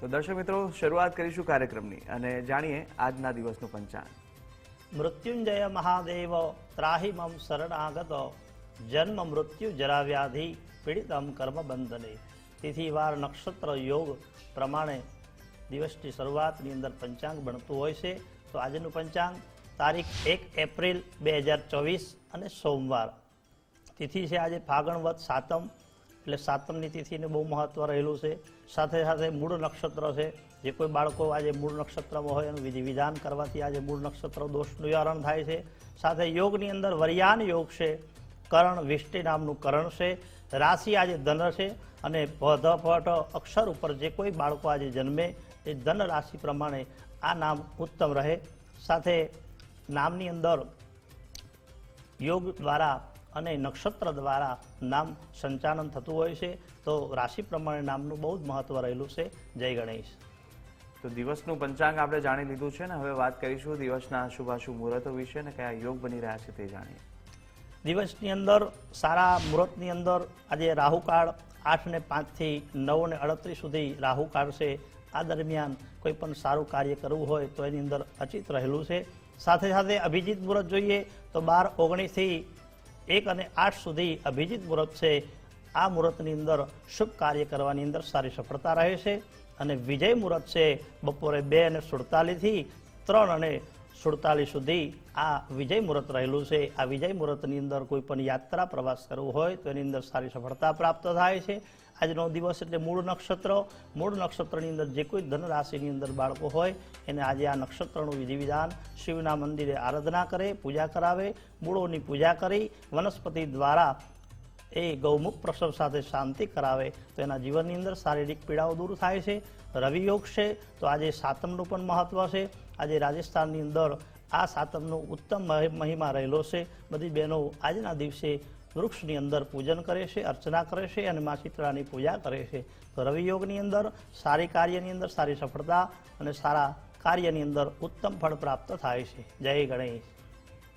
તો દર્શક મિત્રો, શરૂઆત કરીશું કાર્યક્રમની અને જાણીએ આજના દિવસનું પંચાંગ. મૃત્યુંજય મહાદેવ, ત્રાહી મમ શરણાગત, જન્મ મૃત્યુ જરા વ્યાધિ પીડિતમ કર્મ બંધને. તિથિવાર નક્ષત્ર યોગ પ્રમાણે દિવસની શરૂઆતની અંદર પંચાંગ બનતું હોય છે. તો આજનું પંચાંગ તારીખ એક એપ્રિલ બે હજાર ચોવીસ અને સોમવાર. તિથિ છે આજે ફાગણવત સાતમ એટલે સાતમની તિથિને બહુ મહત્ત્વ રહેલું છે. સાથે સાથે મૂળ નક્ષત્ર છે. જે કોઈ બાળકો આજે મૂળ નક્ષત્રમાં હોય એનું વિધિ વિધાન કરવાથી આજે મૂળ નક્ષત્ર દોષનું નિવારણ થાય છે. સાથે યોગની અંદર વરિયાન યોગ છે. કરણ, વિષ્ટિ નામનું કરણ છે. રાશિ આજે ધન છે અને ભધ ભટ અક્ષર ઉપર જે કોઈ બાળકો આજે જન્મે એ ધન રાશિ પ્રમાણે આ નામ ઉત્તમ રહે. સાથે નામની અંદર યોગ દ્વારા અને નક્ષત્ર દ્વારા નામ સંચાલન થતું હોય છે તો રાશિ પ્રમાણે નામનું બહુ જ મહત્વ રહેલું છે. જય ગણેશ. તો દિવસનું પંચાંગ આપણે જાણી લીધું છે ને હવે વાત કરીશું દિવસના શુભાશુભ મુહૂર્તો વિશે ને કયા યોગ બની રહ્યા છે તે જાણીએ. દિવસની અંદર સારા મુહૂર્તની અંદર આજે રાહુકાળ આઠ ને પાંચથી નવ ને અડત્રીસ સુધી રાહુકાળ છે. આ દરમિયાન કોઈ પણ સારું કાર્ય કરવું હોય તો એની અંદર અચિત રહેલું છે. સાથે સાથે અભિજીત મુહૂર્ત જોઈએ તો બાર ઓગણીસથી એક અને આઠ સુધી અભિજીત મુહૂર્ત છે. આ મુહૂર્તની અંદર શુભ કાર્ય કરવાની અંદર સારી સફળતા રહે છે. અને વિજય મુહૂર્ત છે બપોરે બે અને સુડતાલીસથી ત્રણ અને સુડતાલીસ સુધી આ વિજય મુહૂર્ત રહેલું છે. આ વિજય મુહૂર્તની અંદર કોઈ પણ યાત્રા પ્રવાસ કરવો હોય તો એની અંદર સારી સફળતા પ્રાપ્ત થાય છે. આજનો દિવસ એટલે મૂળ નક્ષત્ર. મૂળ નક્ષત્રની અંદર જે કોઈ ધન રાશિની અંદર બાળકો હોય, એને આજે આ નક્ષત્રનું વિધિ વિધાન શિવના મંદિરે આરાધના કરે, પૂજા કરાવે, મૂળોની પૂજા કરી, વનસ્પતિ દ્વારા એ ગૌમુખ પ્રસવ સાથે શાંતિ કરાવે, તો એના જીવનની અંદર શારીરિક પીડાઓ દૂર થાય છે. રવિ યોગ છે, તો આજે સાતમનું પણ મહત્ત્વ છે. આજે રાજસ્થાનની અંદર આ સાતમનો ઉત્તમ મહિમા રહેલો છે. બધી બહેનો આજના દિવસે વૃક્ષની અંદર પૂજન કરે છે, અર્ચના કરે છે અને મા શીતળાની પૂજા કરે છે. તો રવિયોગની અંદર સારી કાર્યની અંદર સારી સફળતા અને સારા કાર્યની અંદર ઉત્તમ ફળ પ્રાપ્ત થાય છે. જય ગણેશ.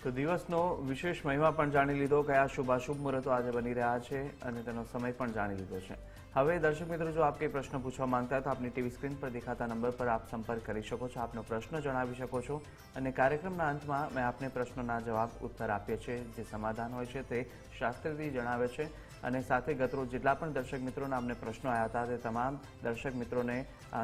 તો દિવસનો વિશેષ મહિમા પણ જાણી લીધો. કયા શુભાશુભ મુહૂર્તો આજે બની રહ્યા છે અને તેનો સમય પણ જાણી લીધો છે. હવે દર્શક મિત્રો, જો આપ કંઈ પ્રશ્ન પૂછવા માંગતા તો આપની ટીવી સ્ક્રીન પર દેખાતા નંબર પર આપ સંપર્ક કરી શકો છો, આપનો પ્રશ્ન જણાવી શકો છો અને કાર્યક્રમના અંતમાં મેં આપને પ્રશ્નોના જવાબ ઉત્તર આપીએ છીએ જે સમાધાન હોય છે તે શાસ્ત્રથી જણાવે છે અને સાથે ગતરોજ જેટલા પણ દર્શક મિત્રોના અમને પ્રશ્નો આવ્યા હતા તે તમામ દર્શક મિત્રોને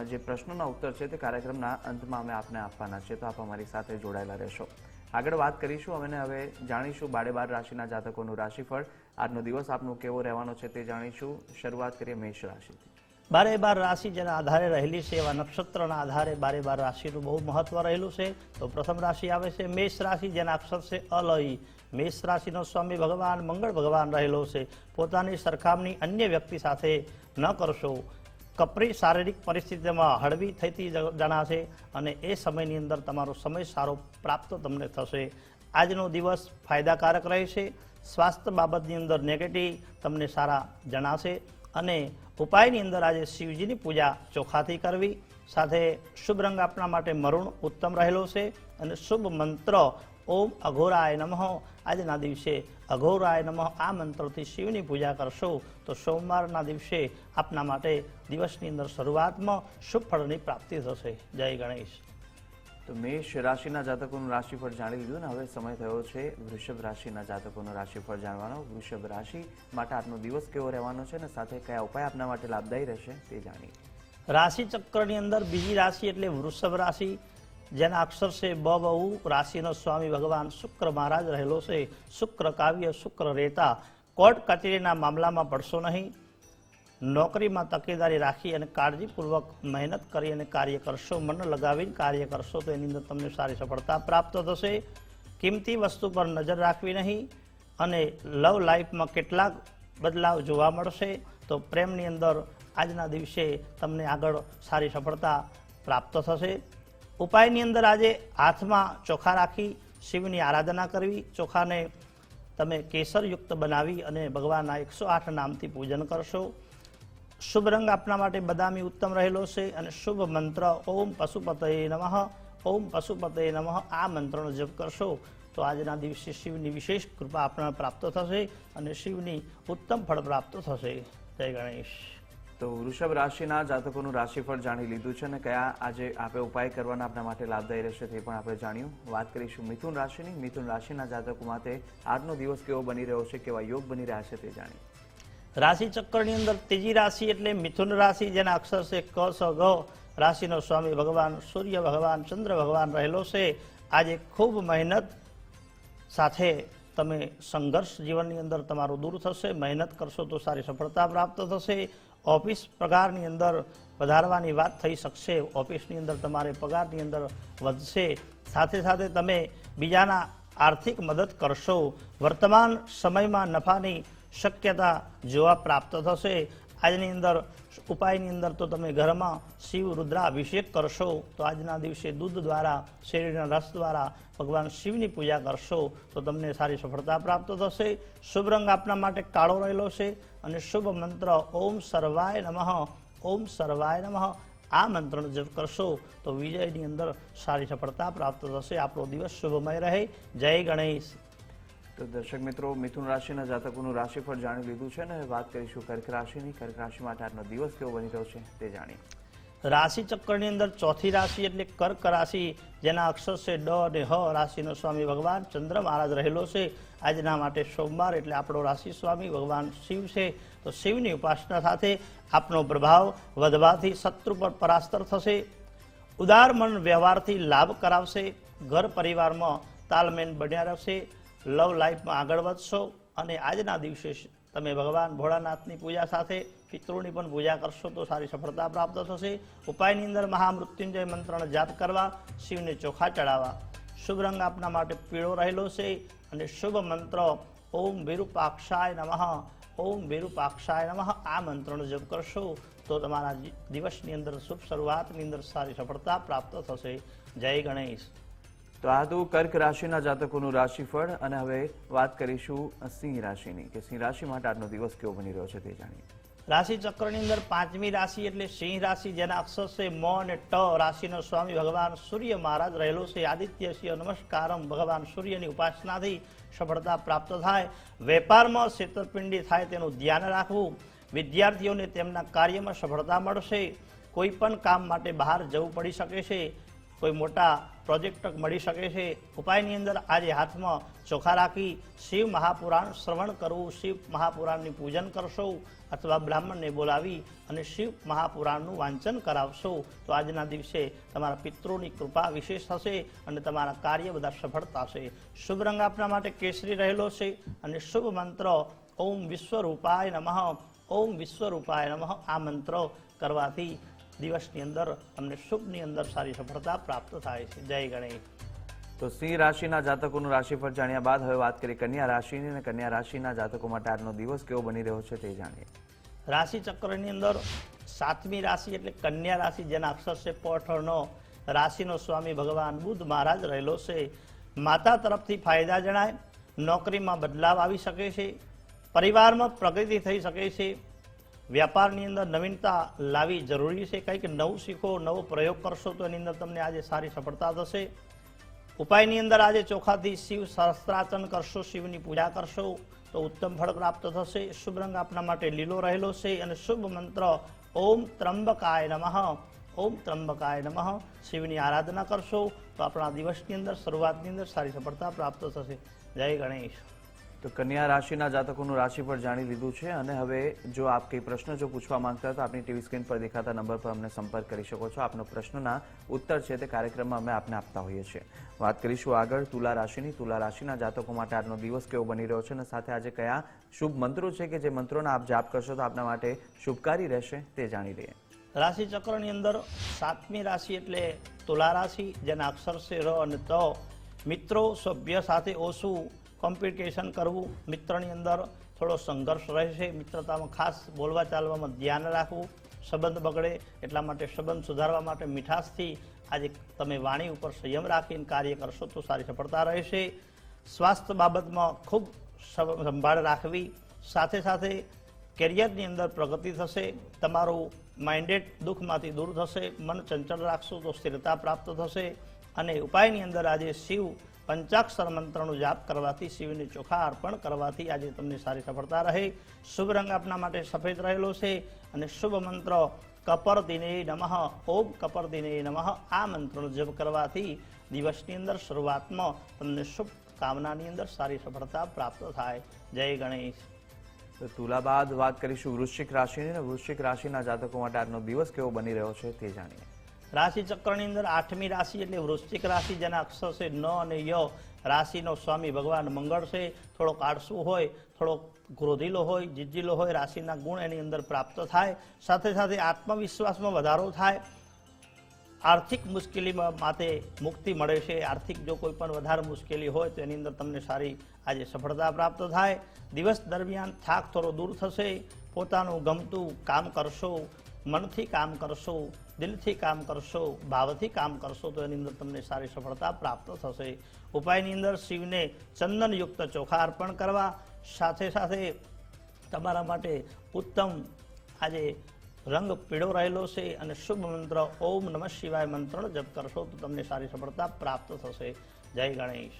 જે પ્રશ્નોના ઉત્તર છે તે કાર્યક્રમના અંતમાં અમે આપને આપવાના છે, તો આપ અમારી સાથે જોડાયેલા રહેશો. આગળ વાત કરીશું અમે હવે જાણીશું બારે બાર રાશિના જાતકોનું રાશિફળ આજનો દિવસ આપનો કેવો રહેવાનો છે તે જાણીશું. શરૂઆત કરીએ મેષ રાશિથી. બારે બાર રાશિ જેના આધારે રહેલી છે એવા નક્ષત્રના આધારે બારે બાર રાશિનું બહુ મહત્વ રહેલું છે. તો પ્રથમ રાશિ આવે છે મેષ રાશિ, જેના અક્ષર છે અલય. મેષ રાશિનો સ્વામી ભગવાન, મંગળ ભગવાન રહેલો છે. પોતાની સરખામણી અન્ય વ્યક્તિ સાથે ન કરશો. કપરી શારીરિક પરિસ્થિતિમાં હળવી થતી જણાશે અને એ સમયની અંદર તમારો સમય સારો પ્રાપ્ત તમને થશે. આજનો દિવસ ફાયદાકારક રહેશે. સ્વાસ્થ્ય બાબતની અંદર નેગેટિવ તમને સારા જણાશે અને ઉપાયની અંદર આજે શિવજીની પૂજા ચોખાથી કરવી, સાથે શુભ રંગ આપણા માટે મરુણ ઉત્તમ રહેલો છે અને શુભ મંત્ર ઓમ અઘોરાય નમઃ. આજના દિવસે અઘોરાય નમઃ આ મંત્રથી શિવની પૂજા કરશો તો સોમવારના દિવસે આપના માટે દિવસની અંદર શરૂઆતમાં શુભ ફળની પ્રાપ્તિ થશે. જય ગણેશ. તો મેષ રાશિના જાતકોનું રાશિફળ જાણી લીધું ને હવે સમય થયો છે વૃષભ રાશિના જાતકોનું રાશિફળ જાણવાનો. વૃષભ રાશિ માટે આજનો દિવસ કેવો રહેવાનો છે અને સાથે કયા ઉપાય આપના માટે લાભદાયી રહેશે તે જાણીએ. રાશિ ચક્રની અંદર બીજી રાશિ એટલે વૃષભ રાશિ, જેના અક્ષર છે બ બહુ. રાશિનો સ્વામી ભગવાન શુક્ર મહારાજ રહેલો છે. શુક્ર કાવ્ય, શુક્ર રેતા. કોર્ટ કચેરીના મામલામાં પડશો નહીં. નોકરીમાં તકેદારી રાખી અને કાળજીપૂર્વક મહેનત કરી અને કાર્ય કરશો મન લગાવીને કાર્ય કરશો તો એની અંદર તમને સારી સફળતા પ્રાપ્ત થશે. કિંમતી વસ્તુ પર નજર રાખવી નહીં અને લવ લાઈફમાં કેટલાક બદલાવ જોવા મળશે તો પ્રેમની અંદર આજના દિવસે તમને આગળ સારી સફળતા પ્રાપ્ત થશે. ઉપાયની અંદર આજે હાથમાં ચોખા રાખી શિવની આરાધના કરવી, ચોખાને તમે કેસરયુક્ત બનાવી અને ભગવાનના એકસો આઠ નામથી પૂજન કરશો. શુભ રંગ આપના માટે બદામી ઉત્તમ રહેલો છે અને શુભ મંત્ર ઓમ પશુપતયે નમઃ, ઓમ પશુપતયે નમઃ, આ મંત્રનો જપ કરશો તો આજના દિવસે શિવની વિશેષ કૃપા આપણા પ્રાપ્ત થશે અને શિવની ઉત્તમ ફળ પ્રાપ્ત થશે. જય ગણેશ. તો વૃષભ રાશિના જાતકોનું રાશિફળ જાણી લીધું છે અને કયા આજે આપણે ઉપાય કરવાના આપણા માટે લાભદાયી રહેશે તે પણ આપણે જાણ્યું. વાત કરીશું મિથુન રાશિની. મિથુન રાશિના જાતકો માટે આજનો દિવસ કેવો બની રહ્યો છે, કેવા યોગ બની રહ્યા છે તે જાણીએ. રાશિ ચક્રની અંદર ત્રીજી રાશિ એટલે મિથુન રાશિ, જેના અક્ષર છે ક, સ, ગ રાશિનો સ્વામી ભગવાન સૂર્ય ભગવાન, ચંદ્ર ભગવાન રહેલો છે. આજે ખૂબ મહેનત સાથે તમે સંઘર્ષ જીવનની અંદર તમારું દૂર થશે. મહેનત કરશો તો સારી સફળતા પ્રાપ્ત થશે. ઓફિસ પગારની અંદર વધારવાની વાત થઈ શકશે. ઓફિસની અંદર તમારે પગારની અંદર વધશે. સાથે સાથે તમે બીજાના આર્થિક મદદ કરશો. વર્તમાન સમયમાં નફાની શક્યતા જોવા પ્રાપ્ત થશે. આજની અંદર ઉપાયની અંદર તો તમે ઘરમાં શિવ, રુદ્રાભિષેક કરશો, તો આજના દિવસે દૂધ દ્વારા, શેરડીના રસ દ્વારા ભગવાન શિવની પૂજા કરશો, તો તમને સારી સફળતા પ્રાપ્ત થશે. શુભ રંગ આપના માટે કાળો રહેલો છે અને શુભ મંત્ર ઓમ સર્વાય નમઃ, ઓમ સર્વાય નમઃ. આ મંત્રનો જપ કરશો તો વિજયની અંદર સારી સફળતા પ્રાપ્ત થશે. આપણો દિવસ શુભમય રહે. જય ગણેશ. તો દર્શક મિત્રો, મિથુન રાશિના જાતકોનું રાશિફળ જાણી લીધું છે ને વાત કરીશું કર્ક રાશિની. કર્ક રાશિ માટે આજનો દિવસ કેવો બની રહ્યો છે તે જાણીએ. રાશિ ચક્રની અંદર ચોથી રાશિ એટલે કર્ક રાશિ, જેના અક્ષર છે ડ અને હ. રાશિનો સ્વામી ભગવાન ચંદ્ર મહારાજ રહેલો છે. આજના માટે સોમવાર એટલે આપણો રાશિ સ્વામી ભગવાન શિવ છે. તો શિવની ઉપાસના સાથે આપનો પ્રભાવ વધવાથી શત્રુ પર પરાસ્તર થશે. ઉદાર મન વ્યવહારથી લાભ કરાવશે. ઘર પરિવારમાં તાલમેલ બન્યા રહેશે. લવ લાઈફમાં આગળ વધશો અને આજના દિવસે તમે ભગવાન ભોળાનાથની પૂજા સાથે પિતૃની પણ પૂજા કરશો તો સારી સફળતા પ્રાપ્ત થશે. ઉપાયની અંદર મહામૃત્યુંજય મંત્રનો જાપ કરવા, શિવને ચોખા ચડાવવા. શુભ રંગ આપના માટે પીળો રહેલો છે અને શુભ મંત્ર, ઓમ વિરૂપાક્ષાય નમઃ, ઓમ વિરૂપાક્ષાય નમઃ, આ મંત્રનો જપ કરશો તો તમારા દિવસની અંદર શુભ શરૂઆતની અંદર સારી સફળતા પ્રાપ્ત થશે. જય ગણેશ. તો આ હતું કર્ક રાશિના જાતકોનું રાશિફળ અને હવે વાત કરીશું સિંહ રાશિની કે સિંહ રાશિ માટે આજનો દિવસ કેવો બની રહ્યો છે તે જાણીએ. રાશિ ચક્રની અંદર પાંચમી રાશિ એટલે સિંહ રાશિ, જેના અક્ષર છે મ અને ટ રાશિનો સ્વામી ભગવાન સૂર્ય મહારાજ રહેલો છે. આદિત્ય સિંહ નમસ્કારમ ભગવાન સૂર્યની ઉપાસનાથી સફળતા પ્રાપ્ત થાય. વેપારમાં છેતરપિંડી થાય તેનું ધ્યાન રાખવું. વિદ્યાર્થીઓને તેમના કાર્યમાં સફળતા મળશે. કોઈ પણ કામ માટે બહાર જવું પડી શકે છે. કોઈ મોટા પ્રોજેક્ટ મળી શકે છે. ઉપાયની અંદર આજે હાથમાં ચોખા રાખી શિવ મહાપુરાણ શ્રવણ કરવું, શિવ મહાપુરાણની પૂજન કરશો અથવા બ્રાહ્મણને બોલાવી અને શિવ મહાપુરાણનું વાંચન કરાવશો, તો આજના દિવસે તમારા પિતૃની કૃપા વિશેષ થશે અને તમારા કાર્ય બધા સફળ થશે શુભ રંગ આપના માટે કેસરી રહેલો છે અને શુભ મંત્ર ઓમ વિશ્વરૂપાય નમઃ, ઓમ વિશ્વરૂપાય નમઃ આ મંત્ર કરવાથી દિવસની અંદર તમને શુભની અંદર સારી સફળતા પ્રાપ્ત થાય છે. જય ગણેશ. તો સિંહ રાશિના જાતકોનું રાશિફળ જાણ્યા બાદ હવે વાત કરી કન્યા રાશિની અને કન્યા રાશિના જાતકો માટે આજનો દિવસ કેવો બની રહ્યો છે તે જાણીએ. રાશિ ચક્રની અંદર સાતમી રાશિ એટલે કન્યા રાશિ જેના અક્ષર છે પોઠનો રાશિનો સ્વામી ભગવાન બુદ્ધ મહારાજ રહેલો છે. માતા તરફથી ફાયદા જણાય નોકરીમાં બદલાવ આવી શકે છે પરિવારમાં પ્રગતિ થઈ શકે છે વ્યાપારની અંદર નવીનતા લાવી જરૂરી છે. કંઈક નવું શીખો, નવો પ્રયોગ કરશો તો એની અંદર તમને આજે સારી સફળતા થશે. ઉપાયની અંદર આજે ચોખાથી શિવ સહસ્ત્રાચન કરશો, શિવની પૂજા કરશો તો ઉત્તમ ફળ પ્રાપ્ત થશે. શુભ રંગ આપના માટે લીલો રહેલો છે અને શુભ મંત્ર, ઓમ ત્રંબકાય નમઃ, ઓમ ત્રંબકાય નમઃ. શિવની આરાધના કરશો તો આપણા દિવસની અંદર, શરૂઆતની અંદર સારી સફળતા પ્રાપ્ત થશે. જય ગણેશ. તો કન્યા રાશિના જાતકોનું રાશિ પર જાણી લીધું છે અને હવે જો આપ કંઈ પ્રશ્ન જો પૂછવા માંગતા તો આપની ટીવી સ્ક્રીન પર દેખાતા નંબર પર અમને સંપર્ક કરી શકો છો. આપનો પ્રશ્નના ઉત્તર છે તે કાર્યક્રમમાં અમે આપને આપતા હોઈએ છીએ. વાત કરીશું આગળ તુલા રાશિની. તુલા રાશિના જાતકો માટે આજનો દિવસ કેવો બની રહ્યો છે અને સાથે આજે કયા શુભ મંત્રો છે કે જે મંત્રોના આપ જાપ કરશો તો આપના માટે શુભકારી રહેશે તે જાણી લઈએ. રાશિ ચક્રની અંદર સાતમી રાશિ એટલે તુલા રાશિ, જેના અક્ષર છે ર અને ત મિત્રો સભ્ય સાથે ઓછું કોમ્પિટિશન કરવું, મિત્રની અંદર થોડો સંઘર્ષ રહેશે, મિત્રતામાં ખાસ બોલવા ચાલવામાં ધ્યાન રાખવું, સંબંધ બગડે એટલા માટે સંબંધ સુધારવા માટે મીઠાશથી આજે તમે વાણી ઉપર સંયમ રાખીને કાર્ય કરશો તો સારી સફળતા રહેશે. સ્વાસ્થ્ય બાબતમાં ખૂબ સંભાળ રાખવી. સાથે સાથે કેરિયરની અંદર પ્રગતિ થશે, તમારું માઇન્ડેડ દુઃખમાંથી દૂર થશે, મન ચંચળ રાખશો તો સ્થિરતા પ્રાપ્ત થશે અને ઉપાયની અંદર આજે શિવ પંચાક્ષર મંત્રનો જાપ કરવાથી, શિવને ચોખા અર્પણ કરવાથી આજે તમને સારી સફળતા રહે. શુભ રંગ આપના માટે સફેદ રહેલો છે અને શુભ મંત્ર કપર દિને નમઃ. ઓમ કપર દિને નમઃ. આ મંત્રનો જપ કરવાથી દિવસની અંદર શરૂઆતમાં તમને શુભ કામનાની અંદર સારી સફળતા પ્રાપ્ત થાય. જય ગણેશ. તો તુલા બાદ વાત કરીશું વૃશ્ચિક રાશિની અને વૃશ્ચિક રાશિના જાતકો માટે આજનો દિવસ કેવો બની રહ્યો છે તે જાણીએ. રાશિ ચક્રની અંદર આઠમી રાશિ એટલે વૃશ્ચિક રાશિ, જેના અક્ષર છે ન અને ય. રાશિનો સ્વામી ભગવાન મંગળ છે. થોડોક આળસુ હોય, થોડોક ક્રોધીલો હોય, જીજીલો હોય, રાશિના ગુણ એની અંદર પ્રાપ્ત થાય. સાથે સાથે આત્મવિશ્વાસમાં વધારો થાય. આર્થિક મુશ્કેલીમાં માટે મુક્તિ મળે છે. આર્થિક જો કોઈ પણ વધારે મુશ્કેલી હોય, તો એની અંદર તમને સારી આજે સફળતા પ્રાપ્ત થાય. દિવસ દરમિયાન થાક થોડો દૂર થશે. પોતાનું ગમતું કામ કરશો, મનથી કામ કરશો દિલથી કામ કરશો, ભાવથી કામ કરશો, તો એની અંદર તમને સારી સફળતા પ્રાપ્ત થશે. ઉપાયની અંદર શિવને ચંદનયુક્ત ચોખા અર્પણ કરવા, સાથે સાથે તમારા માટે ઉત્તમ આજે રંગ પીળો રહેલો છે અને શુભ મંત્ર ઓમ નમઃ શિવાય મંત્રનો જપ કરશો, તો તમને સારી સફળતા પ્રાપ્ત થશે. જય ગણેશ.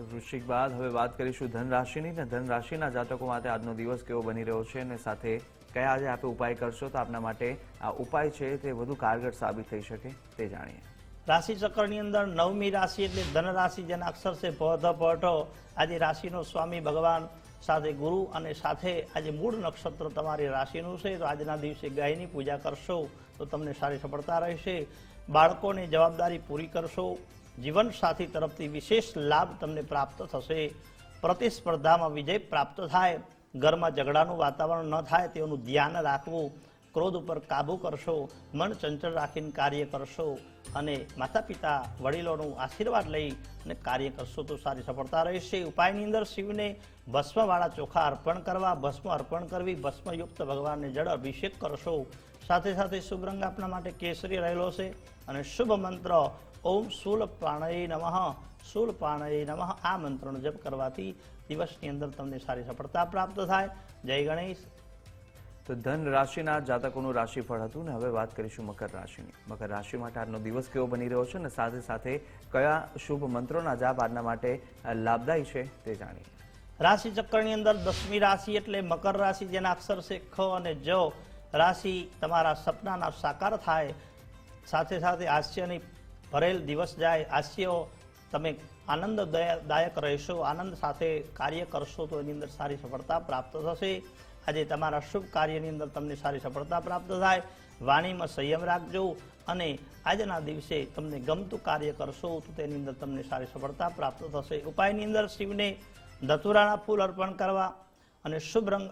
વૃશ્ચિક બાદ હવે વાત કરીશું ધન રાશિની ને ધન રાશિના જાતકો માટે આજનો દિવસ કેવો બની રહ્યો છે, અને સાથે કયા આજે આપે ઉપાય કરશો તો આપના માટે આ ઉપાય છે તે વધુ કારગર સાબિત થઈ શકે તે જાણીએ. રાશિ ચક્રની અંદર નવમી રાશિ એટલે ધન રાશિ, જેના અક્ષર છે પધ ભઠો આજે રાશિનો સ્વામી ભગવાન સાથે ગુરુ અને સાથે આજે મૂળ નક્ષત્ર તમારી રાશિનું છે. તો આજના દિવસે ગાયની પૂજા કરશો તો તમને સારી સફળતા રહેશે. બાળકોને જવાબદારી પૂરી કરશો. જીવનસાથી તરફથી વિશેષ લાભ તમને પ્રાપ્ત થશે. પ્રતિસ્પર્ધામાં વિજય પ્રાપ્ત થાય. ઘરમાં ઝઘડાનું વાતાવરણ ન થાય તેનું ધ્યાન રાખવું, ક્રોધ ઉપર કાબુ કરશો, મન ચંચળ રાખીને કાર્ય કરશો અને માતા પિતા વડીલોનું આશીર્વાદ લઈ અને કાર્ય કરશો તો સારી સફળતા રહેશે. ઉપાયની અંદર શિવને ભસ્મવાળા ચોખા અર્પણ કરવા, ભસ્મ અર્પણ કરવી, ભસ્મયુક્ત ભગવાનને જળ અભિષેક કરશો. સાથે સાથે શુભ રંગ આપના માટે કેસરી રહેલો છે અને શુભ મંત્ર, ઓમ શૂલ પ્રાણય નમઃ. શૂલ પ્રાણય નમઃ. આ મંત્રનો જપ કરવાથી દિવસની અંદર તમને સારી સફળતા પ્રાપ્ત થાય. જય ગણેશ. તો ધન રાશિના જાતકોનું રાશિફળ હતું ને હવે વાત કરીશું મકર રાશિની. મકર રાશિ માટે આજનો દિવસ કેવો બની રહ્યો છે અને સાથે સાથે કયા શુભ મંત્રોના જાપ આજના માટે લાભદાયી છે તે જાણીએ. રાશિ ચક્રની અંદર દસમી રાશિ એટલે મકર રાશિ જેના અક્ષર છે ખ અને જ. રાશિ તમારા સપનાના સાકાર થાય. સાથે સાથે હાસ્યની ભરેલ દિવસ જાય. હાસ્ય તમે આનંદદાયક રહેશો, આનંદ સાથે કાર્ય કરશો તો એની અંદર સારી સફળતા પ્રાપ્ત થશે. આજે તમારા શુભ કાર્યની અંદર તમને સારી સફળતા પ્રાપ્ત થાય. વાણીમાં સંયમ રાખજો અને આજના દિવસે તમને ગમતું કાર્ય કરશો તો તેની અંદર તમને સારી સફળતા પ્રાપ્ત થશે. ઉપાયની અંદર શિવને ધતુરાના ફૂલ અર્પણ કરવા અને શુભ રંગ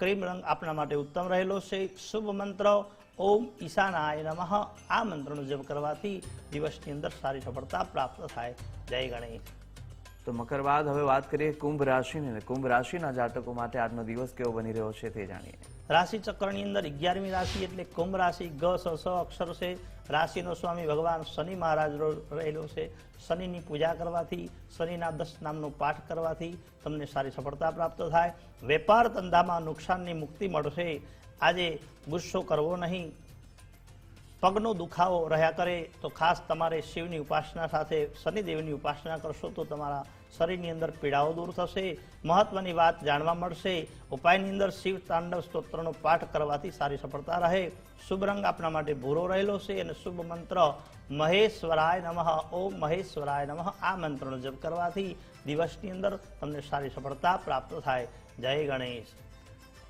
ક્રીમ રંગ આપણા માટે ઉત્તમ રહેલો છે. શુભ મંત્ર ઓમ ઈશાનાય નમઃ. આ મંત્રનો જપ કરવાથી દિવસની અંદર સારી સફળતા પ્રાપ્ત થાય. જય ગણેશ. તો મકર બાદ હવે વાત કરીએ કુંભ રાશિની અને કુંભ રાશિના જાતકો માટે આજનો દિવસ કેવો બની રહ્યો છે તે જાણીએ. રાશિ ચક્રની અંદર અગિયારમી રાશિ એટલે કુંભ રાશિ ગ સ સ અક્ષર છે રાશિનો સ્વામી ભગવાન શનિ મહારાજ રહેલો છે. શનિની પૂજા કરવાથી, શનિના દસ નામનો પાઠ કરવાથી તમને સારી સફળતા પ્રાપ્ત થાય. વેપાર ધંધામાં નુકસાનની મુક્તિ મળશે. આજે ગુસ્સો કરવો નહીં. પગનો દુખાવો રહ્યા કરે તો ખાસ તમારે શિવની ઉપાસના સાથે શનિદેવની ઉપાસના કરશો તો તમારા શરીરની અંદર પીડાઓ દૂર થશે, મહત્વની વાત જાણવા મળશે. ઉપાયની અંદર શિવ તાંડવ સ્તોત્રનો પાઠ કરવાથી સારી સફળતા રહે. શુભ રંગ આપણા માટે ભૂરો રહેલો છે અને શુભ મંત્ર મહેશ્વરાય નમઃ. ઓમ મહેશ્વરાય નમઃ. આ મંત્રનો જપ કરવાથી દિવસની અંદર તમને સારી સફળતા પ્રાપ્ત થાય. જય ગણેશ.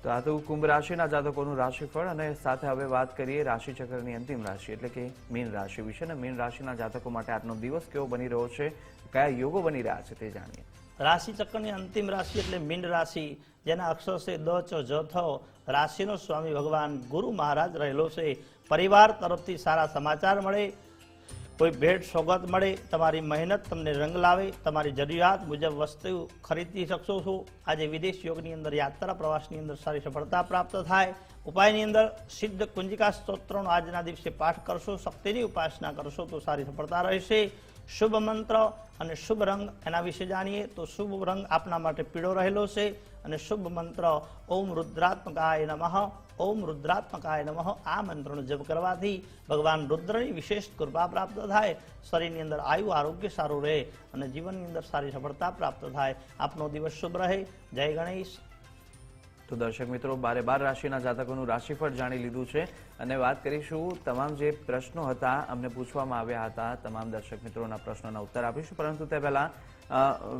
તો આ તો કુંભ રાશિના જાતકોનું રાશિફળ અને સાથે હવે વાત કરીએ રાશિચક્રની અંતિમ રાશિ એટલે કે મીન રાશિ વિશે. અને મીન રાશિના જાતકો માટે આજનો દિવસ કેવો બની રહ્યો છે કયા યોગો બની રહ્યા છે તે જાણીએ. રાશિ ચક્રની અંતિમ રાશિ એટલે મીન રાશિ, જેના અક્ષર છે દ, ચ, જ, થ. રાશિનો સ્વામી ભગવાન ગુરુ મહારાજ રહેલો છે. પરિવાર તરફથી સારા સમાચાર મળે, કોઈ ભેટ સોગત મળે, તમારી મહેનત તમને રંગ લાવે, તમારી જરૂરિયાત મુજબ વસ્તુ ખરીદી શકશો છો. આજે વિદેશ યોગની અંદર યાત્રા પ્રવાસની અંદર સારી સફળતા પ્રાપ્ત થાય. ઉપાયની અંદર સિદ્ધ કુંજિકા સ્તોત્રનો આજના દિવસે પાઠ કરશો, શક્તિની ઉપાસના કરશો તો સારી સફળતા રહેશે. શુભ મંત્ર અને શુભ રંગ એના વિશે જાણીએ તો શુભ રંગ આપના માટે પીળો રહેલો છે અને શુભ મંત્ર ઓમ રુદ્રાત્મકાય નમઃ, ઓમ રુદ્રાત્મકાય નમઃ, આ મંત્રનો જપ કરવાથી ભગવાન રુદ્રની વિશેષ કૃપા પ્રાપ્ત થાય, શરીરની અંદર આયુ આરોગ્ય સારું રહે અને જીવનની અંદર સારી સફળતા પ્રાપ્ત થાય. આપનો દિવસ શુભ રહે. જય ગણેશ. તો દર્શક મિત્રો, બારે બાર રાશિના જાતકોનું રાશિફળ જાણી લીધું છે અને વાત કરીશું તમામ જે પ્રશ્નો હતા, અમને પૂછવામાં આવ્યા હતા તમામ દર્શક મિત્રોના પ્રશ્નોના ઉત્તર આપીશું. પરંતુ તે પહેલા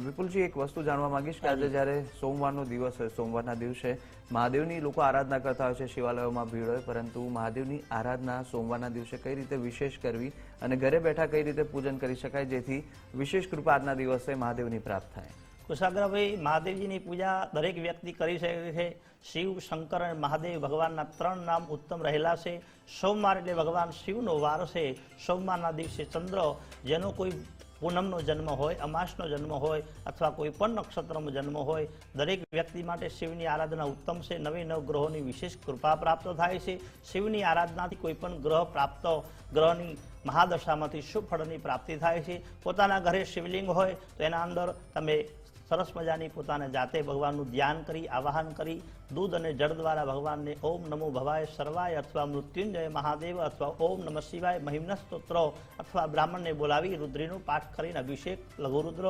વિપુલજી એક વસ્તુ જાણવા માંગીશ કે આજે જ્યારે સોમવારનો દિવસ હોય, સોમવારના દિવસે મહાદેવની લોકો આરાધના કરતા હોય છે, શિવાલયોમાં ભીડ હોય, પરંતુ મહાદેવની આરાધના સોમવારના દિવસે કઈ રીતે વિશેષ કરવી અને ઘરે બેઠા કઈ રીતે પૂજન કરી શકાય જેથી વિશેષ કૃપા આજના દિવસે મહાદેવની પ્રાપ્ત થાય? કુશાગ્રભાઈ મહાદેવજીની પૂજા દરેક વ્યક્તિ કરી શકે છે. શિવ, શંકર અને મહાદેવ ભગવાનના ત્રણ નામ ઉત્તમ રહેલા છે. સોમવાર એટલે ભગવાન શિવનો વાર છે. સોમવારના દિવસે ચંદ્ર, જેનો કોઈ પૂનમનો જન્મ હોય, અમાસનો જન્મ હોય અથવા કોઈ પણ નક્ષત્રનો જન્મ હોય, દરેક વ્યક્તિ માટે શિવની આરાધના ઉત્તમ છે. નવે નવ ગ્રહોની વિશેષ કૃપા પ્રાપ્ત થાય છે. શિવની આરાધનાથી કોઈ પણ ગ્રહ પ્રાપ્ત, ગ્રહની મહાદશામાંથી શુભ પ્રાપ્તિ થાય છે. પોતાના ઘરે શિવલિંગ હોય, તો એના અંદર તમે સરસ મજાની પોતાને જાતે ભગવાનનું ધ્યાન કરી, આવાહન કરી, દૂધ અને જળ દ્વારા ભગવાનને ઓમ નમો ભવાય સર્વાય અથવા મૃત્યુંજય મહાદેવ અથવા ઓમ નમઃ શિવાય મહિમ્ન સ્તોત્ર અથવા બ્રાહ્મણને બોલાવી રુદ્રીનો પાઠ કરીને અભિષેક લઘુરુદ્ર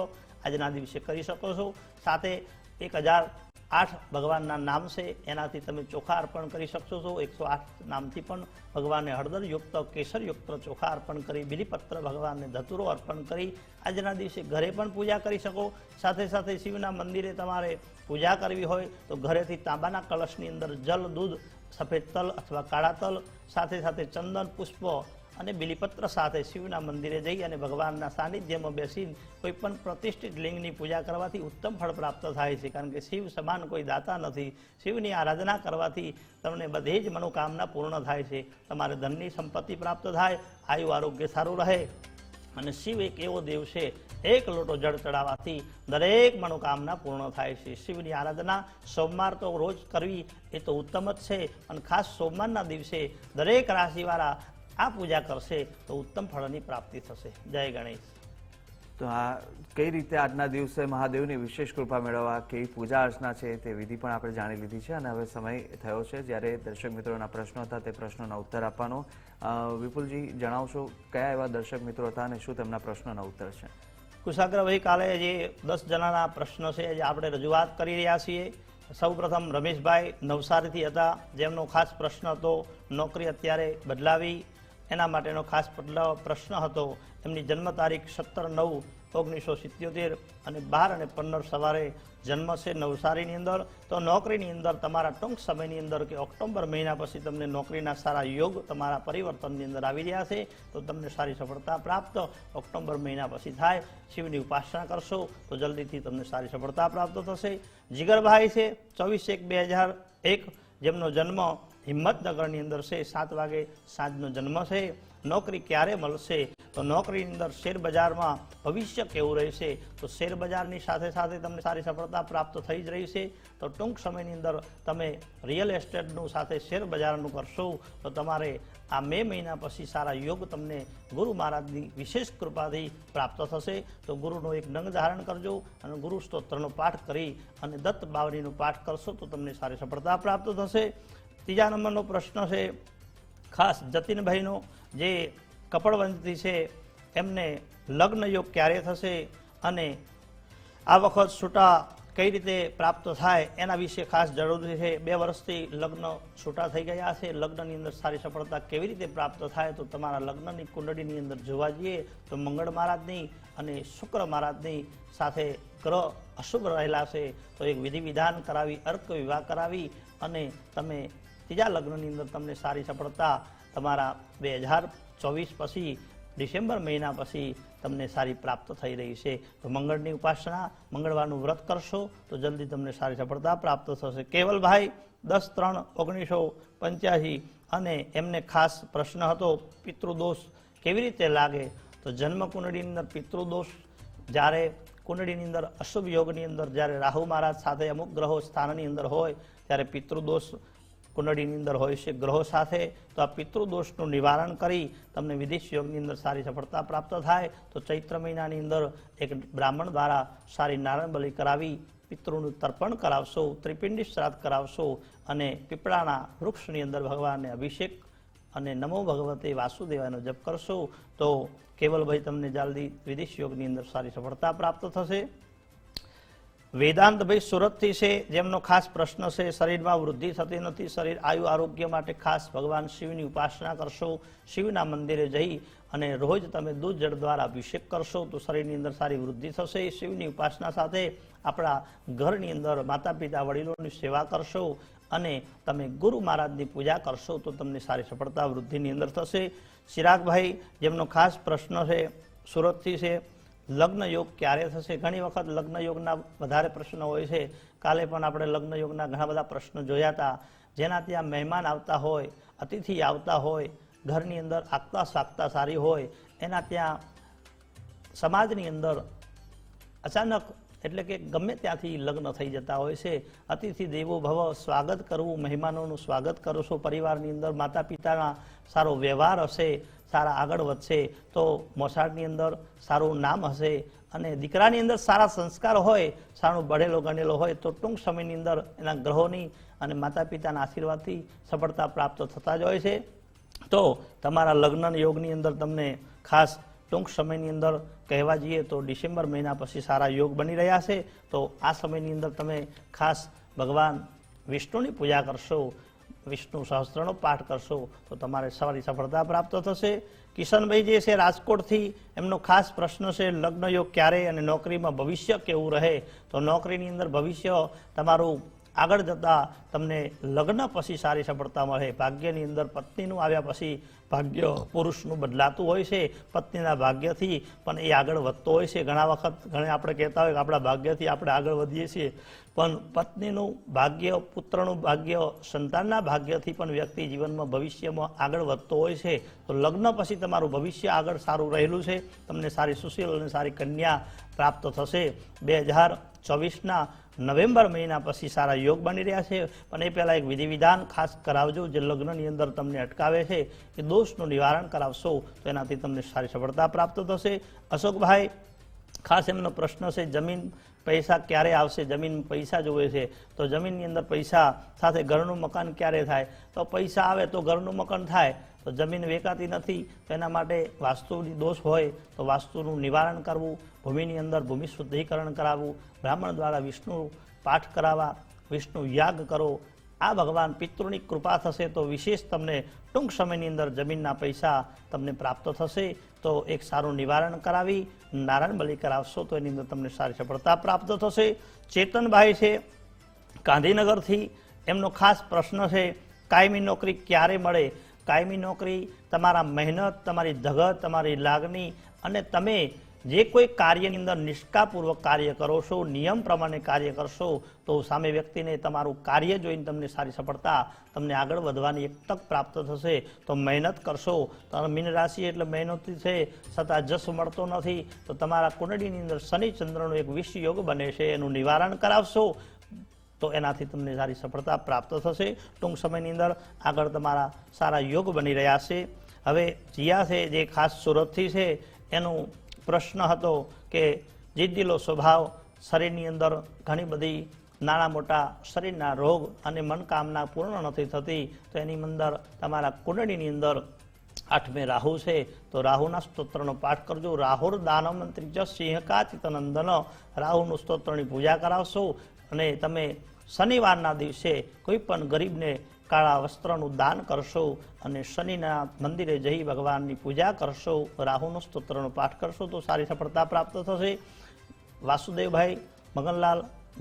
આજના દિવસે કરી શકો છો. સાથે એક હજાર આઠ ભગવાનના નામ છે. એનાથી તમે ચોખા અર્પણ કરી શકશો છો. એકસો આઠ નામથી પણ ભગવાનને હળદરયુક્ત કેસરયુક્ત ચોખા અર્પણ કરી, બિલીપત્ર ભગવાનને ધતુરો અર્પણ કરી, આજના દિવસે ઘરે પણ પૂજા કરી શકો. સાથે સાથે શિવના મંદિરે તમારે પૂજા કરવી હોય તો ઘરેથી તાંબાના કળશની અંદર જલ, દૂધ, સફેદ તલ અથવા કાળા તલ, સાથે સાથે ચંદન, પુષ્પ અને બિલીપત્ર સાથે શિવના મંદિરે જઈ અને ભગવાનના સાનિધ્યમાં બેસીને કોઈ પણ પ્રતિષ્ઠિત લિંગની પૂજા કરવાથી ઉત્તમ ફળ પ્રાપ્ત થાય છે. કારણ કે શિવ સમાન કોઈ દાતા નથી. શિવની આરાધના કરવાથી તમને બધી જ મનોકામના પૂર્ણ થાય છે. તમારે ધનની સંપત્તિ પ્રાપ્ત થાય, આયુ આરોગ્ય સારું રહે અને શિવ એક એવો દેવ છે, એક લોટો જળ ચડાવવાથી દરેક મનોકામના પૂર્ણ થાય છે. શિવની આરાધના સોમવાર તો રોજ કરવી એ તો ઉત્તમ જ છે અને ખાસ સોમવારના દિવસે દરેક રાશિવાળા આ પૂજા કરશે તો ઉત્તમ ફળની પ્રાપ્તિ થશે. જય ગણેશ. તો આ કઈ રીતે આજના દિવસે મહાદેવની વિશેષ કૃપા મેળવવા કેવી પૂજા અર્ચના છે તે વિધિ પણ આપણે જાણી લીધી છે અને હવે સમય થયો છે. જ્યારે દર્શક મિત્રોના પ્રશ્નો હતા તે પ્રશ્નોના ઉત્તર આપવાનો. વિપુલજી જણાવશો કયા એવા દર્શક મિત્રો હતા અને શું તેમના પ્રશ્નોના ઉત્તર છે? કુશાગ્રભાઈ કાલે જે દસ જણાના પ્રશ્નો છે જે આપણે રજૂઆત કરી રહ્યા છીએ. સૌપ્રથમ રમેશભાઈ નવસારીથી હતા. જેમનો ખાસ પ્રશ્ન હતો નોકરી અત્યારે બદલાવી. એના માટેનો ખાસ પ્રશ્ન હતો. એમની જન્મ તારીખ સત્તર નવ ઓગણીસો સિત્યોતેર અને બાર અને પંદર સવારે જન્મ છે નવસારીની અંદર. તો નોકરીની અંદર તમારા ટૂંક સમયની અંદર કે ઓક્ટોબર મહિના પછી તમને નોકરીના સારા યોગ તમારા પરિવર્તનની અંદર આવી રહ્યા છે, તો તમને સારી સફળતા પ્રાપ્ત. ઓક્ટોબર મહિના પછી થાય, શિવની ઉપાસના કરશો, તો જલ્દીથી તમને સારી સફળતા પ્રાપ્ત થશે. જીગરભાઈ છે, ચોવીસ એક બે હજાર એક, જેમનો જન્મ હિંમતનગરની અંદર છે, સાત વાગે સાંજનો જન્મ છે, નોકરી ક્યારે મળશે? તો નોકરીની અંદર શેરબજારમાં ભવિષ્ય કેવું રહેશે? તો શેરબજારની સાથે સાથે તમને સારી સફળતા પ્રાપ્ત થઈ જ રહી છે. તો ટૂંક સમયની અંદર તમે રિયલ એસ્ટેટનું સાથે શેરબજારનું કરશો, તો તમારે આ મે મહિના પછી સારા યોગ તમને ગુરુ મહારાજની વિશેષ કૃપાથી પ્રાપ્ત થશે. તો ગુરુનો એક નંગ ધારણ કરજો અને ગુરુ સ્તોત્રનો પાઠ કરી અને દત્ત બાવરીનો પાઠ કરશો, તો તમને સારી સફળતા પ્રાપ્ત થશે. ત્રીજા નંબરનો પ્રશ્ન છે, ખાસ જતીનભાઈનો, જે કપડવંતી છે, એમને લગ્ન યોગ ક્યારે થશે અને આ વખત છૂટા કઈ રીતે પ્રાપ્ત થાય એના વિશે ખાસ જરૂરી છે. બે વર્ષથી લગ્ન છૂટા થઈ ગયા છે. લગ્નની અંદર સારી સફળતા કેવી રીતે પ્રાપ્ત થાય તો તમારા લગ્નની કુંડળીની અંદર જોવા જઈએ તો મંગળ મહારાજની અને શુક્ર મહારાજની સાથે ગ્રહ અશુભ રહેલા છે. તો એક વિધિ વિધાન કરાવી, અર્ક વિવાહ કરાવી અને તમે ત્રીજા લગ્નની અંદર તમને સારી સફળતા તમારા બે હજાર ચોવીસ પછી ડિસેમ્બર મહિના પછી તમને સારી પ્રાપ્ત થઈ રહી છે. તો મંગળની ઉપાસના, મંગળવારનું વ્રત કરશો તો જલ્દી તમને સારી સફળતા પ્રાપ્ત થશે. કેવલભાઈ, દસ ત્રણ ઓગણીસો પંચ્યાસી અને એમને ખાસ પ્રશ્ન હતો, પિતૃદોષ કેવી રીતે લાગે? તો જન્મ કુંડળીની અંદર પિતૃદોષ, જ્યારે કુંડળીની અંદર અશુભ યોગની અંદર જ્યારે રાહુ મહારાજ સાથે અમુક ગ્રહો સ્થાનની અંદર હોય, ત્યારે પિતૃદોષ કુંડળીની અંદર હોય છે. ગ્રહો સાથે તો આ પિતૃદોષનું નિવારણ કરી તમને વિદેશ યોગની અંદર સારી સફળતા પ્રાપ્ત થાય. તો ચૈત્ર મહિનાની અંદર એક બ્રાહ્મણ દ્વારા સારી નારાયણ બલિ કરાવી પિતૃનું તર્પણ કરાવશો, ત્રિપિંડી શ્રાદ્ધ કરાવશો અને પીપળાના વૃક્ષની અંદર ભગવાનને અભિષેક અને નમો ભગવતે વાસુદેવાનો જપ કરશો તો કેવલભાઈ તમને જલ્દી વિદેશ યોગની અંદર સારી સફળતા પ્રાપ્ત થશે. વેદાંતભાઈ સુરતથી છે, જેમનો ખાસ પ્રશ્ન છે, શરીરમાં વૃદ્ધિ થતી નથી, શરીર આયુ આરોગ્ય માટે ખાસ ભગવાન શિવની ઉપાસના કરશો, શિવના મંદિરે જઈ અને રોજ તમે દૂધ જળ દ્વારા અભિષેક કરશો, તો શરીરની અંદર સારી વૃદ્ધિ થશે. શિવની ઉપાસના સાથે આપણા ઘરની અંદર માતા પિતા વડીલોની સેવા કરશો અને તમે ગુરુ મહારાજની પૂજા કરશો, તો તમને સારી સફળતા વૃદ્ધિની અંદર થશે. ચિરાગભાઈ જેમનો ખાસ પ્રશ્ન છે, સુરતથી છે લગ્ન યોગ ક્યારે થશે? ઘણી વખત લગ્ન યોગના વધારે પ્રશ્નો હોય છે. કાલે પણ આપણે લગ્ન યોગના ઘણા બધા પ્રશ્નો જોયા હતા. જેના ત્યાં મહેમાન આવતા હોય, અતિથિ આવતા હોય, ઘરની અંદર આગતા સાગતા સારી હોય, એના ત્યાં સમાજની અંદર અચાનક એટલે કે ગમે ત્યાંથી લગ્ન થઈ જતા હોય છે. અતિથિ દેવો ભવ સ્વાગત કરવું, મહેમાનોનું સ્વાગત કરશો પરિવારની અંદર માતા પિતાના સારો વ્યવહાર હશે, સારા આગળ વધશે, તો મોસાળની અંદર સારું નામ હશે અને દીકરાની અંદર સારા સંસ્કાર હોય, સારું બઢેલો ગણેલો હોય, તો ટૂંક સમયની અંદર એના ગ્રહોની અને માતા પિતાના આશીર્વાદથી સફળતા પ્રાપ્ત થતા જ હોય છે. તો તમારા લગ્ન યોગની અંદર તમને ખાસ ટૂંક સમયની અંદર કહેવા જઈએ તો ડિસેમ્બર મહિના પછી સારા યોગ બની રહ્યા છે. તો આ સમયની અંદર તમે ખાસ ભગવાન વિષ્ણુની પૂજા કરશો, વિષ્ણુ સહસ્ત્રનો પાઠ કરશો, તો તમારે સારી સફળતા પ્રાપ્ત થશે. કિશનભાઈ જે છે રાજકોટથી, એમનો ખાસ પ્રશ્ન છે લગ્ન યોગ ક્યારે અને નોકરીમાં ભવિષ્ય કેવું રહે? તો નોકરીની અંદર ભવિષ્ય તમારું આગળ જતા તમને લગ્ન પછી સારી સફળતા મળે. ભાગ્યની અંદર પત્નીનું આવ્યા પછી ભાગ્ય પુરુષનું બદલાતું હોય છે, પત્નીના ભાગ્યથી પણ એ આગળ વધતો હોય છે. ઘણા વખત ઘણા આપણે કહેતા હોય કે આપણા ભાગ્યથી આપણે આગળ વધીએ છીએ. પણ પત્નીનું ભાગ્ય, પુત્રનું ભાગ્ય, સંતાનના ભાગ્યથી પણ વ્યક્તિ જીવનમાં ભવિષ્યમાં આગળ વધતો હોય છે. તો લગ્ન પછી તમારું ભવિષ્ય આગળ સારું રહેલું છે. તમને સારી સુશીલ અને સારી કન્યા પ્રાપ્ત થશે. બે હજાર ચોવીસના નવેમ્બર મહિના પછી સારા યોગ બની રહ્યા છે. પણ એ પહેલાં એક વિધિ વિધાન ખાસ કરાવજો. જે લગ્નની અંદર તમને અટકાવે છે, એ દોષનું નિવારણ કરાવશો, તો એનાથી તમને સારી સફળતા પ્રાપ્ત થશે. અશોકભાઈ, ખાસ એમનો પ્રશ્ન છે, જમીન પૈસા ક્યારે આવશે? જમીન પૈસા જોવે છે. તો જમીનની અંદર પૈસા સાથે ઘરનું મકાન ક્યારે થાય? તો પૈસા આવે તો ઘરનું મકાન થાય. તો જમીન વેચાતી નથી, તો એના માટે વાસ્તુની દોષ હોય, તો વાસ્તુનું નિવારણ કરવું. ભૂમિની અંદર ભૂમિ શુદ્ધિકરણ કરાવવું, બ્રાહ્મણ દ્વારા વિષ્ણુ પાઠ કરાવવા, વિષ્ણુ યાગ કરો, આ ભગવાન પિતૃની કૃપા થશે તો વિશેષ તમને ટૂંક સમયની અંદર જમીનના પૈસા તમને પ્રાપ્ત થશે. તો એક સારું નિવારણ કરાવી, નારાયણ બલિ કરાવશો તો એની અંદર તમને સારી સફળતા પ્રાપ્ત થશે. ચેતનભાઈ છે, ગાંધીનગરથી. એમનો ખાસ પ્રશ્ન છે, કાયમી નોકરી ક્યારે મળે? કાયમી નોકરી તમારા મહેનત, તમારી ધગત, તમારી લાગણી અને તમે જે કોઈ કાર્યની અંદર નિષ્ઠાપૂર્વક કાર્ય કરો છો, નિયમ પ્રમાણે કાર્ય કરશો, તો સામે વ્યક્તિને તમારું કાર્ય જોઈને તમને સારી સફળતા, તમને આગળ વધવાની એક તક પ્રાપ્ત થશે. તો મહેનત કરશો. મીન રાશિ એટલે મહેનતથી છે, છતાં જસ મળતો નથી. તો તમારા કુંડળીની અંદર શનિ ચંદ્રનો એક વિષ યોગ બને છે, એનું નિવારણ કરાવશો, તો એનાથી તમને સારી સફળતા પ્રાપ્ત થશે. ટૂંક સમયની અંદર આગળ તમારા સારા યોગ બની રહ્યા છે. હવે જીયા છે, જે ખાસ સુરતથી છે, એનું પ્રશ્ન હતો કે જીદ્દીલો સ્વભાવ, શરીરની અંદર ઘણી બધી નાના મોટા શરીરના રોગ અને મનકામના પૂર્ણ નથી થતી, તો એની અંદર તમારા કુંડળીની અંદર આઠમે રાહુ છે, તો રાહુના સ્તોત્રનો પાઠ કરજો. રાહુર દાનમંત્રી જ સિંહકાચિત નંદન રાહુનું સ્તોત્રની પૂજા કરાવશો અને તમે શનિવારના દિવસે કોઈ પણ ગરીબને કાળા વસ્ત્રનું દાન કરશો અને શનિના મંદિરે જઈ ભગવાનની પૂજા કરશો, રાહુનો સ્તોત્રનો પાઠ કરશો, તો સારી સફળતા પ્રાપ્ત થશે. વાસુદેવભાઈ મગનલાલ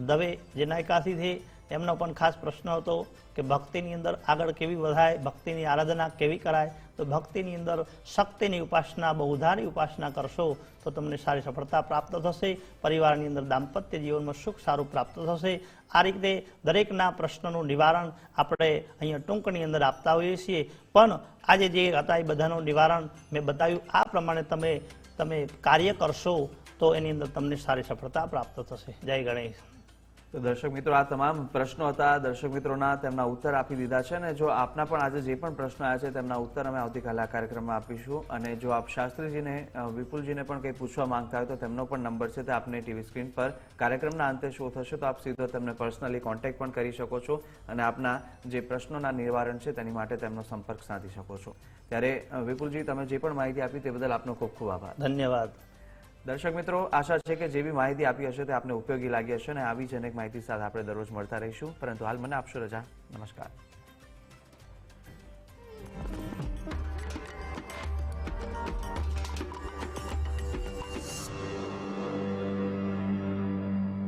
દવે જે નાયકાથી એમનો પણ ખાસ પ્રશ્ન હતો કે ભક્તિની અંદર આગળ કેવી વધાય, ભક્તિની આરાધના કેવી કરાય? તો ભક્તિની અંદર શક્તિની ઉપાસના, બહુધારી ઉપાસના કરશો તો તમને સારી સફળતા પ્રાપ્ત થશે, પરિવારની અંદર દાંપત્ય જીવનમાં સુખ સારું પ્રાપ્ત થશે. આ રીતે દરેકના પ્રશ્નનું નિવારણ આપણે અહીંયા ટૂંકની અંદર આપતા હોઈએ છીએ. પણ આજે જે હતા એ બધાનું નિવારણ મેં બતાવ્યું. આ પ્રમાણે તમે તમે કાર્ય કરશો તો એની અંદર તમને સારી સફળતા પ્રાપ્ત થશે. જય ગણેશ. તો દર્શક મિત્રો, આ તમામ પ્રશ્નો હતા. દર્શક મિત્રોના તેમના ઉત્તર આપી દીધા છે અને જો આપના પણ આજે જે પણ પ્રશ્નો આવ્યા છે તેમના ઉત્તર અમે આવતીકાલે આ કાર્યક્રમમાં આપીશું. અને જો આપ શાસ્ત્રીજીને વિપુલજીને પણ કંઈ પૂછવા માંગતા હોય તો તેમનો પણ નંબર છે તે આપને ટીવી સ્ક્રીન પર કાર્યક્રમના અંતે શો થશે તો આપ સીધો તેમને પર્સનલી કોન્ટેક્ટ પણ કરી શકો છો અને આપના જે પ્રશ્નોના નિવારણ છે તેની માટે તેમનો સંપર્ક સાધી શકો છો. ત્યારે વિપુલજી, તમે જે પણ માહિતી આપી તે બદલ આપનો ખૂબ ખૂબ આભાર. ધન્યવાદ. દર્શક મિત્રો, આશા છે કે જે બી માહિતી આપી હશે તે આપને ઉપયોગી લાગી હશે અને આવી જ અનેક માહિતી સાથે આપણે દરરોજ મળતા રહીશું. પરંતુ હાલ મને આપશો રજા. નમસ્કાર.